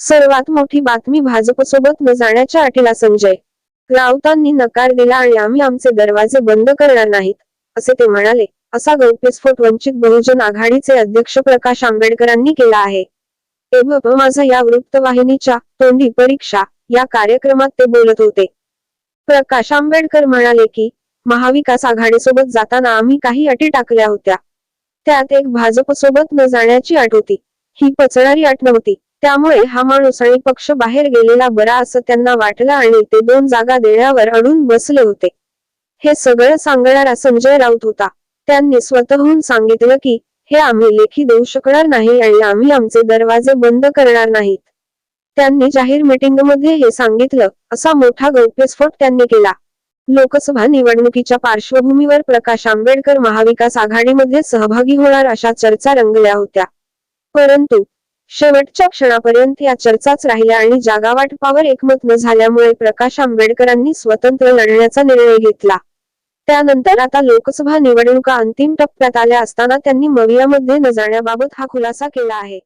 सर्वात मोठी बातमी भाजपसोबत न जाण्याच्या अटीला संजय. राऊतांनी नकार दिला आणि आम्ही आमचे दरवाजे बंद करणार नाहीत असे ते म्हणाले. असा गौप्यस्फोट वंचित बहुजन आघाडीचे अध्यक्ष प्रकाश आंबेडकरांनी केला आहे. माझा या वृत्तवाहिनीच्या तोंडी परीक्षा या कार्यक्रमात ते बोलत होते. प्रकाश आंबेडकर म्हणाले की महाविकास आघाडीसोबत जाताना आम्ही काही अटी टाकल्या होत्या. त्यात एक भाजपसोबत न जाण्याची अट होती. ही पचणारी अट नव्हती. त्यामुळे हा माणूस आणि पक्ष बाहेर गेलेला बरा असं त्यांना वाटलं आणि ते दोन जागा देण्यावर अडून बसले होते. हे सगळं सांगणारा संजय राऊत होता. त्यांनी स्वतःहून सांगितलं की हे आम्ही लेखी देऊ शकणार नाही आणि आम्ही आमचे दरवाजे बंद करणार नाहीत. त्यांनी जाहीर मीटिंगमध्ये हे सांगितलं असा मोठा गौप्यस्फोट त्यांनी केला. लोकसभा निवडणुकीच्या पार्श्वभूमीवर प्रकाश आंबेडकर महाविकास आघाडीमध्ये सहभागी होणार अशा चर्चा रंगल्या होत्या. परंतु शेवटच्या क्षणापर्यंत या चर्चाच राहिल्या आणि जागावाटपावर एकमत न झाल्यामुळे प्रकाश आंबेडकरांनी स्वतंत्र लढण्याचा निर्णय घेतला. त्यानंतर आता लोकसभा निवडणुका अंतिम टप्प्यात आल्या असताना त्यांनी मवियामध्ये न जाण्याबाबत हा खुलासा केला आहे.